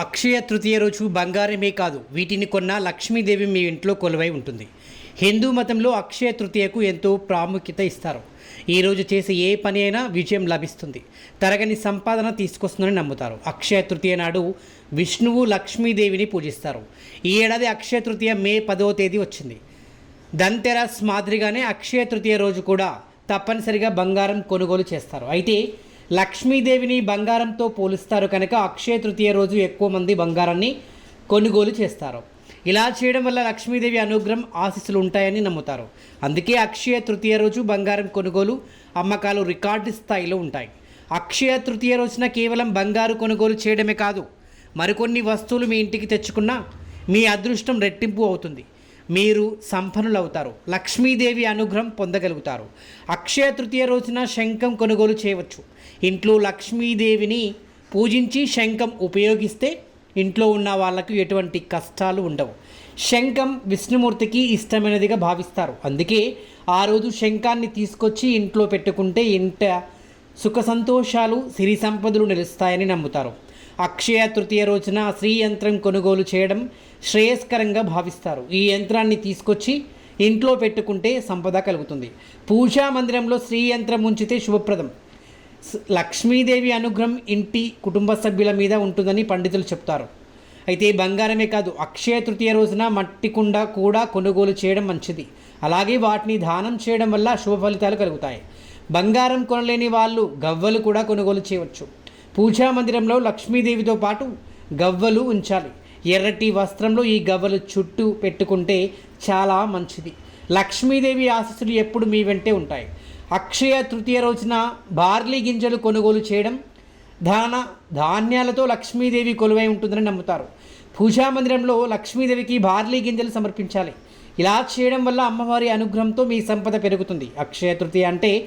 అక్షయ తృతీయ రోజు బంగారమే కాదు వీటిని కొన్న లక్ష్మీదేవి మీ ఇంట్లో కొలువై ఉంటుంది. హిందూ మతంలో అక్షయ తృతీయకు ఎంతో ప్రాముఖ్యత ఇస్తారు. ఈరోజు చేసే ఏ పని అయినా విజయం లభిస్తుంది. తరగని సంపాదన తీసుకొస్తుందని నమ్ముతారు. అక్షయ తృతీయ నాడు విష్ణువు లక్ష్మీదేవిని పూజిస్తారు. ఈ ఏడాది అక్షయ తృతీయ మే పదవ తేదీ వచ్చింది. ధన్తెరస్ మాదిరిగానే అక్షయ తృతీయ రోజు కూడా తప్పనిసరిగా బంగారం కొనుగోలు చేస్తారు. అయితే లక్ష్మీదేవిని బంగారంతో పోలుస్తారు కనుక అక్షయ తృతీయ రోజు ఎక్కువ మంది బంగారాన్ని కొనుగోలు చేస్తారు. ఇలా చేయడం వల్ల లక్ష్మీదేవి అనుగ్రహం ఆశీస్సులు ఉంటాయని నమ్ముతారు. అందుకే అక్షయ తృతీయ రోజు బంగారం కొనుగోలు అమ్మకాలు రికార్డు స్థాయిలో ఉంటాయి. అక్షయ తృతీయ రోజున కేవలం బంగారు కొనుగోలు చేయడమే కాదు మరికొన్ని వస్తువులు మీ ఇంటికి తెచ్చుకున్నా మీ అదృష్టం రెట్టింపు అవుతుంది. మీరు సంపన్నులవుతారు. లక్ష్మీదేవి అనుగ్రహం పొందగలుగుతారు. అక్షయ తృతీయ రోజున శంఖం కొనుగోలు చేయవచ్చు. ఇంట్లో లక్ష్మీదేవిని పూజించి శంఖం ఉపయోగిస్తే ఇంట్లో ఉన్న వాళ్ళకు ఎటువంటి కష్టాలు ఉండవు. శంఖం విష్ణుమూర్తికి ఇష్టమైనదిగా భావిస్తారు. అందుకే ఆ రోజు శంఖాన్ని తీసుకొచ్చి ఇంట్లో పెట్టుకుంటే ఇంట సుఖ సంతోషాలు సిరి సంపదలు నిలుస్తాయని నమ్ముతారు. అక్షయ తృతీయ రోజున శ్రీ యంత్రం కొనుగోలు చేయడం శ్రేయస్కరంగా భావిస్తారు. ఈ యంత్రాన్ని తీసుకొచ్చి ఇంట్లో పెట్టుకుంటే సంపద కలుగుతుంది. పూజా మందిరంలో శ్రీ యంత్రం ఉంచితే శుభప్రదం. లక్ష్మీదేవి అనుగ్రహం ఇంటి కుటుంబ సభ్యుల మీద ఉంటుందని పండితులు చెప్తారు. అయితే బంగారమే కాదు అక్షయ తృతీయ రోజున మట్టి కుండ కూడా కొనుగోలు చేయడం మంచిది. అలాగే వాటిని దానం చేయడం వల్ల శుభ ఫలితాలు కలుగుతాయి. బంగారం కొనలేని వాళ్ళు గవ్వలు కూడా కొనుగోలు చేయవచ్చు. పూజా మందిరంలో లక్ష్మీదేవితో పాటు గవ్వలు ఉంచాలి. ఎర్రటి వస్త్రంలో ఈ గవ్వలు చుట్టూ పెట్టుకుంటే చాలా మంచిది. లక్ష్మీదేవి ఆశస్సులు ఎప్పుడు మీ వెంటే ఉంటాయి. అక్షయ తృతీయ రోజున బార్లీ గింజలు కొనుగోలు చేయడం ధాన ధాన్యాలతో లక్ష్మీదేవి కొలువై ఉంటుందని నమ్ముతారు. పూజా మందిరంలో లక్ష్మీదేవికి బార్లీ గింజలు సమర్పించాలి. ఇలా చేయడం వల్ల అమ్మవారి అనుగ్రహంతో మీ సంపద పెరుగుతుంది. అక్షయ తృతీయ అంటే